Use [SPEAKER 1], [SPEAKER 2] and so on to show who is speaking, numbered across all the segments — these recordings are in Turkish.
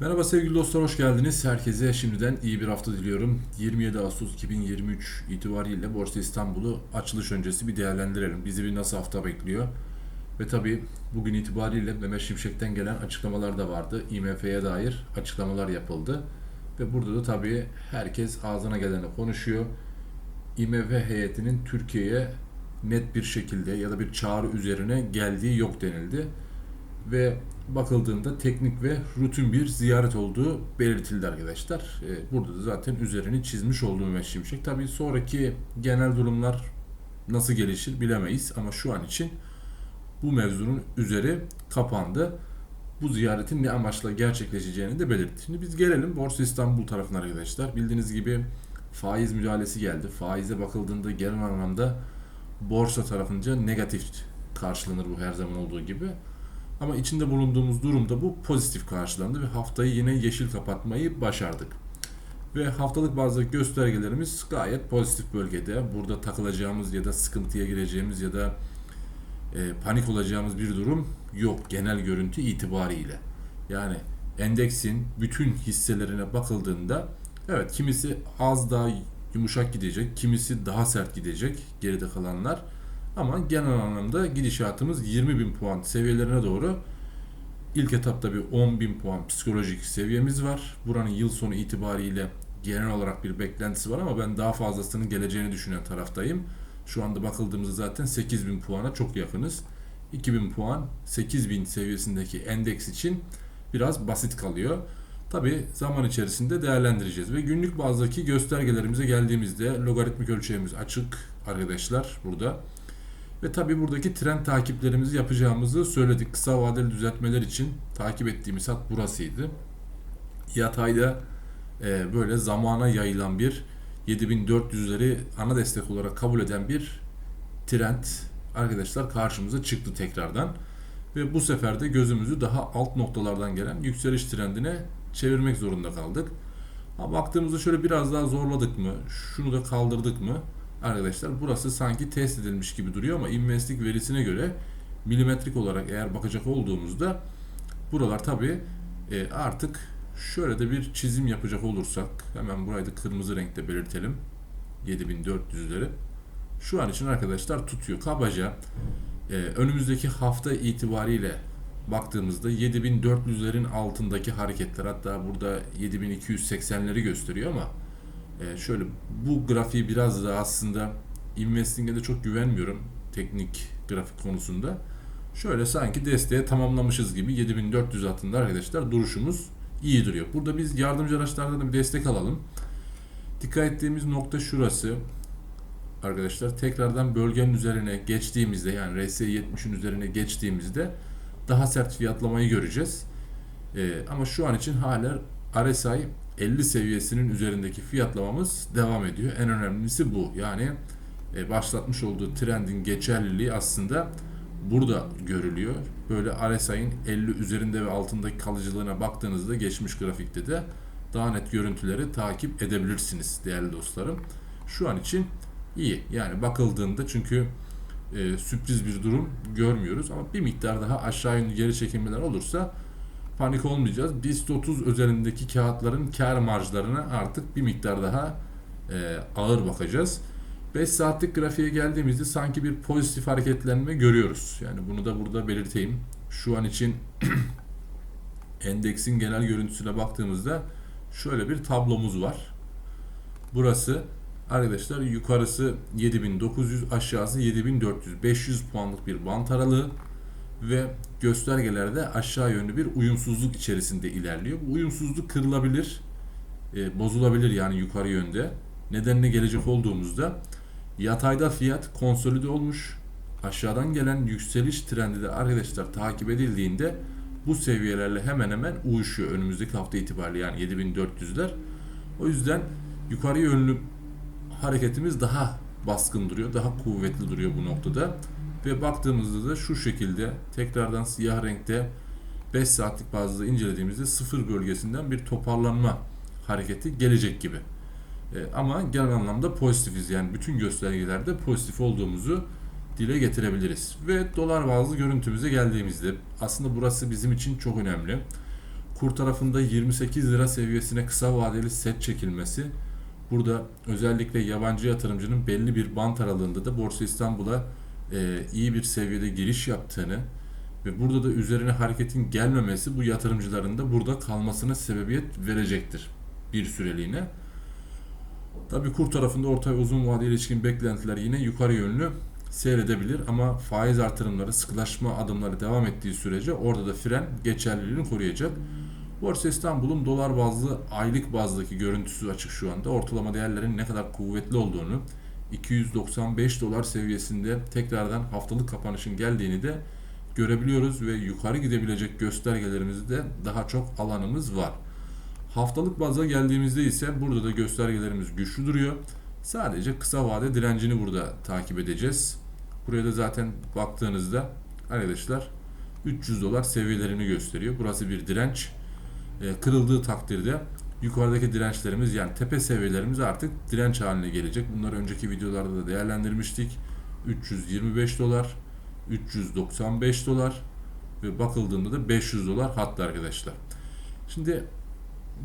[SPEAKER 1] Merhaba sevgili dostlar, hoş geldiniz. Herkese şimdiden iyi bir hafta diliyorum. 27 Ağustos 2023 itibariyle Borsa İstanbul'u açılış öncesi bir değerlendirelim. Bizi bir nasıl hafta bekliyor? Ve tabii bugün itibariyle Mehmet Şimşek'ten gelen açıklamalar da vardı. IMF'ye dair açıklamalar yapıldı. Ve burada da tabii herkes ağzına geleni konuşuyor. IMF heyetinin Türkiye'ye net bir şekilde ya da bir çağrı üzerine geldiği yok denildi ve bakıldığında teknik ve rutin bir ziyaret olduğu belirtildi arkadaşlar. Ee, Burada da zaten üzerini çizmiş olduğu Mehmet Şimşek. Tabii sonraki genel durumlar nasıl gelişir bilemeyiz ama şu an için bu mevzunun üzeri kapandı. Bu ziyaretin ne amaçla gerçekleşeceğini de belirtti. Şimdi biz gelelim Borsa İstanbul tarafına arkadaşlar. Bildiğiniz gibi faiz müdahalesi geldi. Faize bakıldığında genel anlamda borsa tarafınca negatif karşılanır bu her zaman olduğu gibi. Ama içinde bulunduğumuz durumda bu pozitif karşılandı ve haftayı yine yeşil kapatmayı başardık. Ve haftalık bazı göstergelerimiz gayet pozitif bölgede. Burada takılacağımız ya da sıkıntıya gireceğimiz ya da e, panik olacağımız bir durum yok genel görüntü itibariyle. Yani endeksin bütün hisselerine bakıldığında evet kimisi az daha yumuşak gidecek, kimisi daha sert gidecek geride kalanlar. Ama genel anlamda gidişatımız 20 bin puan seviyelerine doğru ilk etapta bir 10 bin puan psikolojik seviyemiz var. Buranın yıl sonu itibariyle genel olarak bir beklentisi var ama ben daha fazlasının geleceğini düşünen taraftayım. Şu anda bakıldığımızda zaten 8 bin puana çok yakınız. 2000 puan 8000 seviyesindeki endeks için biraz basit kalıyor. Tabi zaman içerisinde değerlendireceğiz ve günlük bazdaki göstergelerimize geldiğimizde logaritmik ölçeğimiz açık arkadaşlar burada. Ve tabi buradaki trend takiplerimizi yapacağımızı söyledik. Kısa vadeli düzeltmeler için takip ettiğimiz hat burasıydı. Yatayda e, böyle zamana yayılan bir 7400'leri ana destek olarak kabul eden bir trend arkadaşlar karşımıza çıktı tekrardan. Ve bu sefer de gözümüzü daha alt noktalardan gelen yükseliş trendine çevirmek zorunda kaldık. Ama baktığımızda şöyle biraz daha zorladık mı? Şunu da kaldırdık mı? Arkadaşlar. Burası sanki test edilmiş gibi duruyor ama investlik verisine göre milimetrik olarak eğer bakacak olduğumuzda buralar tabi artık şöyle de bir çizim yapacak olursak hemen burayı da kırmızı renkte belirtelim. 7400'leri şu an için arkadaşlar tutuyor. Kabaca e, önümüzdeki hafta itibariyle baktığımızda 7400'lerin altındaki hareketler hatta burada 7280'leri gösteriyor ama e, şöyle bu grafiği biraz da aslında investing'e de çok güvenmiyorum teknik grafik konusunda. Şöyle sanki desteğe tamamlamışız gibi 7400 altında arkadaşlar duruşumuz iyi duruyor. Burada biz yardımcı araçlardan da bir destek alalım. Dikkat ettiğimiz nokta şurası. Arkadaşlar tekrardan bölgenin üzerine geçtiğimizde yani RSI 70'in üzerine geçtiğimizde daha sert fiyatlamayı göreceğiz. Ee, ama şu an için hala RSI 50 seviyesinin üzerindeki fiyatlamamız devam ediyor. En önemlisi bu. Yani e, başlatmış olduğu trendin geçerliliği aslında burada görülüyor. Böyle RSI'nin 50 üzerinde ve altındaki kalıcılığına baktığınızda geçmiş grafikte de daha net görüntüleri takip edebilirsiniz değerli dostlarım. Şu an için iyi. Yani bakıldığında çünkü e, sürpriz bir durum görmüyoruz ama bir miktar daha aşağı yönlü geri çekilmeler olursa panik olmayacağız. BIST 30 üzerindeki kağıtların kar marjlarına artık bir miktar daha e, ağır bakacağız. 5 saatlik grafiğe geldiğimizde sanki bir pozitif hareketlenme görüyoruz. Yani bunu da burada belirteyim. Şu an için endeksin genel görüntüsüne baktığımızda şöyle bir tablomuz var. Burası arkadaşlar yukarısı 7900 aşağısı 7400 500 puanlık bir bant aralığı ve göstergelerde aşağı yönlü bir uyumsuzluk içerisinde ilerliyor. Bu uyumsuzluk kırılabilir, e, bozulabilir yani yukarı yönde. Nedenine gelecek olduğumuzda yatayda fiyat konsolide olmuş. Aşağıdan gelen yükseliş trendi de arkadaşlar takip edildiğinde bu seviyelerle hemen hemen uyuşuyor önümüzdeki hafta itibariyle yani 7400'ler. O yüzden yukarı yönlü hareketimiz daha baskın duruyor, daha kuvvetli duruyor bu noktada. Ve baktığımızda da şu şekilde tekrardan siyah renkte 5 saatlik bazda incelediğimizde sıfır bölgesinden bir toparlanma hareketi gelecek gibi. E, ama genel anlamda pozitifiz yani bütün göstergelerde pozitif olduğumuzu dile getirebiliriz. Ve dolar bazlı görüntümüze geldiğimizde aslında burası bizim için çok önemli. Kur tarafında 28 lira seviyesine kısa vadeli set çekilmesi. Burada özellikle yabancı yatırımcının belli bir bant aralığında da Borsa İstanbul'a e, iyi bir seviyede giriş yaptığını ve burada da üzerine hareketin gelmemesi bu yatırımcıların da burada kalmasına sebebiyet verecektir bir süreliğine. Tabii kur tarafında orta ve uzun vadeli ilişkin beklentiler yine yukarı yönlü seyredebilir ama faiz artırımları, sıkılaşma adımları devam ettiği sürece orada da fren geçerliliğini koruyacak. Borsa İstanbul'un dolar bazlı aylık bazdaki görüntüsü açık şu anda. Ortalama değerlerin ne kadar kuvvetli olduğunu, 295 dolar seviyesinde tekrardan haftalık kapanışın geldiğini de görebiliyoruz ve yukarı gidebilecek göstergelerimizde daha çok alanımız var. Haftalık baza geldiğimizde ise burada da göstergelerimiz güçlü duruyor. Sadece kısa vade direncini burada takip edeceğiz. Buraya da zaten baktığınızda arkadaşlar 300 dolar seviyelerini gösteriyor. Burası bir direnç. E, kırıldığı takdirde yukarıdaki dirençlerimiz yani tepe seviyelerimiz artık direnç haline gelecek. Bunları önceki videolarda da değerlendirmiştik. 325 dolar, 395 dolar ve bakıldığında da 500 dolar hatta arkadaşlar. Şimdi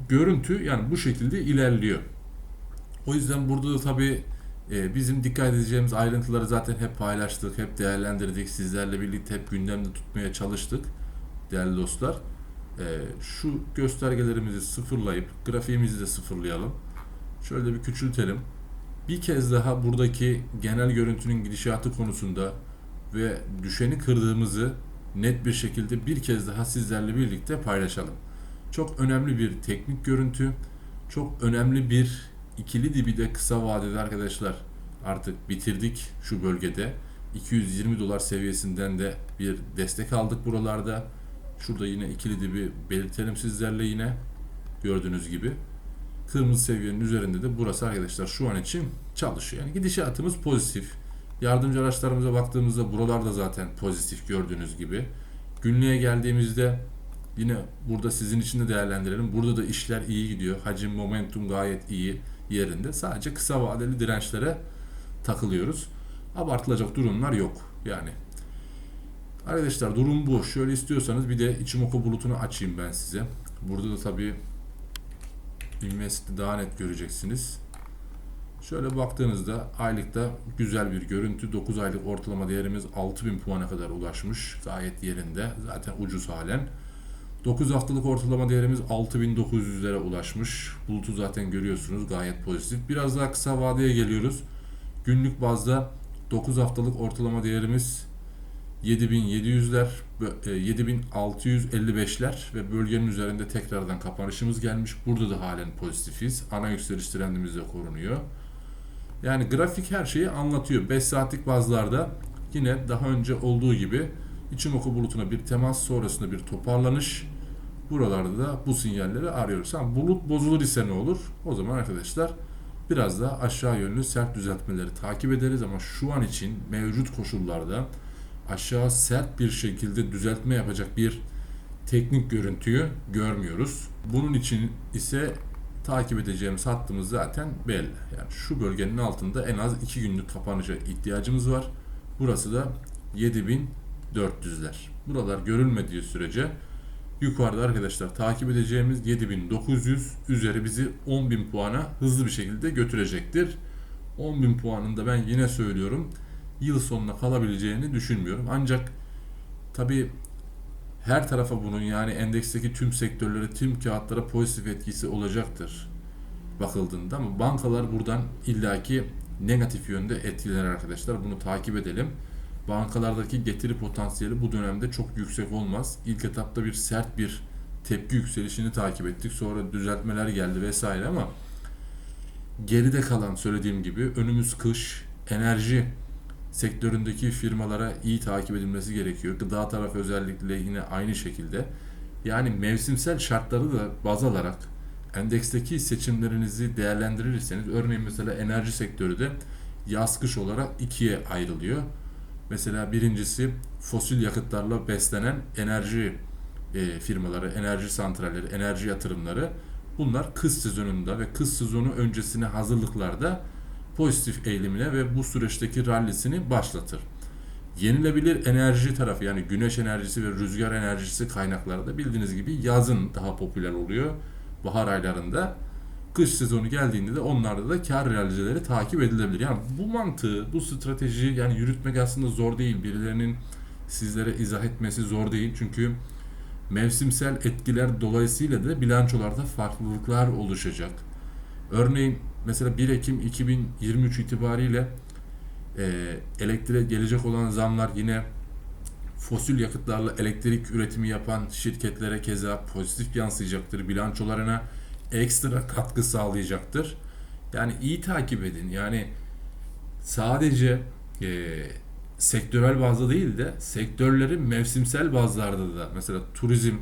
[SPEAKER 1] görüntü yani bu şekilde ilerliyor. O yüzden burada da tabii e, bizim dikkat edeceğimiz ayrıntıları zaten hep paylaştık, hep değerlendirdik. Sizlerle birlikte hep gündemde tutmaya çalıştık değerli dostlar. E, şu göstergelerimizi sıfırlayıp grafiğimizi de sıfırlayalım. Şöyle bir küçültelim. Bir kez daha buradaki genel görüntünün gidişatı konusunda ve düşeni kırdığımızı net bir şekilde bir kez daha sizlerle birlikte paylaşalım. Çok önemli bir teknik görüntü, çok önemli bir ikili dibi de kısa vadede arkadaşlar artık bitirdik şu bölgede. 220 dolar seviyesinden de bir destek aldık buralarda. Şurada yine ikili dibi belirtelim sizlerle yine gördüğünüz gibi. Kırmızı seviyenin üzerinde de burası arkadaşlar şu an için çalışıyor. Yani gidişatımız pozitif. Yardımcı araçlarımıza baktığımızda buralarda zaten pozitif gördüğünüz gibi. Günlüğe geldiğimizde yine burada sizin için de değerlendirelim. Burada da işler iyi gidiyor. Hacim, momentum gayet iyi yerinde. Sadece kısa vadeli dirençlere takılıyoruz. Abartılacak durumlar yok. Yani Arkadaşlar durum bu. Şöyle istiyorsanız bir de Ichimoku bulutunu açayım ben size. Burada da tabii Invest'i daha net göreceksiniz. Şöyle baktığınızda aylıkta güzel bir görüntü. 9 aylık ortalama değerimiz 6000 puana kadar ulaşmış. Gayet yerinde. Zaten ucuz halen. 9 haftalık ortalama değerimiz 6900'lere ulaşmış. Bulutu zaten görüyorsunuz gayet pozitif. Biraz daha kısa vadeye geliyoruz. Günlük bazda 9 haftalık ortalama değerimiz 7700'ler, 7655'ler ve bölgenin üzerinde tekrardan kapanışımız gelmiş. Burada da halen pozitifiz. Ana yükseliş trendimiz de korunuyor. Yani grafik her şeyi anlatıyor. 5 saatlik bazlarda yine daha önce olduğu gibi Ichimoku bulutuna bir temas sonrasında bir toparlanış. Buralarda da bu sinyalleri arıyoruz. Ama bulut bozulur ise ne olur? O zaman arkadaşlar biraz da aşağı yönlü sert düzeltmeleri takip ederiz ama şu an için mevcut koşullarda aşağı sert bir şekilde düzeltme yapacak bir teknik görüntüyü görmüyoruz. Bunun için ise takip edeceğimiz hattımız zaten belli. Yani şu bölgenin altında en az 2 günlük kapanışa ihtiyacımız var. Burası da 7400'ler. Buralar görülmediği sürece yukarıda arkadaşlar takip edeceğimiz 7900 üzeri bizi 10.000 puana hızlı bir şekilde götürecektir. 10.000 puanında ben yine söylüyorum yıl sonuna kalabileceğini düşünmüyorum. Ancak tabi her tarafa bunun yani endeksteki tüm sektörlere, tüm kağıtlara pozitif etkisi olacaktır bakıldığında ama bankalar buradan illaki negatif yönde etkilenir arkadaşlar. Bunu takip edelim. Bankalardaki getiri potansiyeli bu dönemde çok yüksek olmaz. İlk etapta bir sert bir tepki yükselişini takip ettik. Sonra düzeltmeler geldi vesaire ama geride kalan söylediğim gibi önümüz kış, enerji sektöründeki firmalara iyi takip edilmesi gerekiyor. Gıda tarafı özellikle yine aynı şekilde. Yani mevsimsel şartları da baz alarak endeksteki seçimlerinizi değerlendirirseniz örneğin mesela enerji sektörü de yaz kış olarak ikiye ayrılıyor. Mesela birincisi fosil yakıtlarla beslenen enerji e, firmaları, enerji santralleri, enerji yatırımları. Bunlar kış sezonunda ve kış sezonu öncesine hazırlıklarda pozitif eğilimine ve bu süreçteki rallisini başlatır. Yenilebilir enerji tarafı yani güneş enerjisi ve rüzgar enerjisi kaynakları da bildiğiniz gibi yazın daha popüler oluyor. Bahar aylarında. Kış sezonu geldiğinde de onlarda da kar realizeleri takip edilebilir. Yani bu mantığı, bu strateji yani yürütmek aslında zor değil. Birilerinin sizlere izah etmesi zor değil. Çünkü mevsimsel etkiler dolayısıyla da bilançolarda farklılıklar oluşacak. Örneğin mesela 1 Ekim 2023 itibariyle e, elektriğe gelecek olan zamlar yine fosil yakıtlarla elektrik üretimi yapan şirketlere keza pozitif yansıyacaktır. Bilançolarına ekstra katkı sağlayacaktır. Yani iyi takip edin. Yani sadece e, sektörel bazda değil de sektörlerin mevsimsel bazlarda da mesela turizm,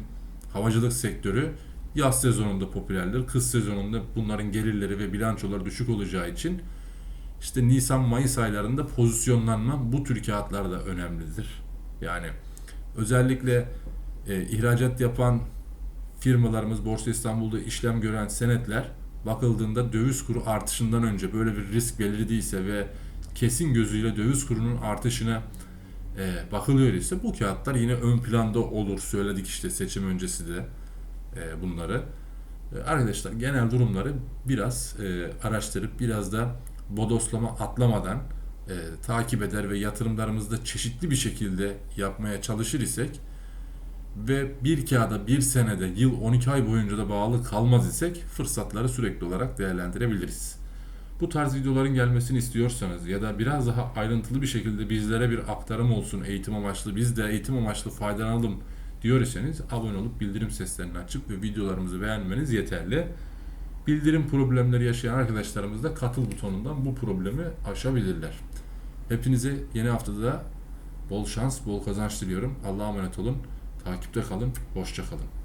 [SPEAKER 1] havacılık sektörü yaz sezonunda popülerdir. Kış sezonunda bunların gelirleri ve bilançoları düşük olacağı için işte Nisan-Mayıs aylarında pozisyonlanma bu tür kağıtlarda önemlidir. Yani özellikle e, ihracat yapan firmalarımız Borsa İstanbul'da işlem gören senetler bakıldığında döviz kuru artışından önce böyle bir risk belirdiyse ve kesin gözüyle döviz kurunun artışına e, bakılıyor ise bu kağıtlar yine ön planda olur. Söyledik işte seçim öncesi de e, bunları. E, arkadaşlar genel durumları biraz e, araştırıp biraz da bodoslama atlamadan e, takip eder ve yatırımlarımızda çeşitli bir şekilde yapmaya çalışır isek ve bir kağıda bir senede yıl 12 ay boyunca da bağlı kalmaz isek fırsatları sürekli olarak değerlendirebiliriz. Bu tarz videoların gelmesini istiyorsanız ya da biraz daha ayrıntılı bir şekilde bizlere bir aktarım olsun eğitim amaçlı biz de eğitim amaçlı faydalanalım diyorsanız abone olup bildirim seslerini açıp ve videolarımızı beğenmeniz yeterli. Bildirim problemleri yaşayan arkadaşlarımız da katıl butonundan bu problemi aşabilirler. Hepinize yeni haftada bol şans, bol kazanç diliyorum. Allah'a emanet olun. Takipte kalın. Hoşça kalın.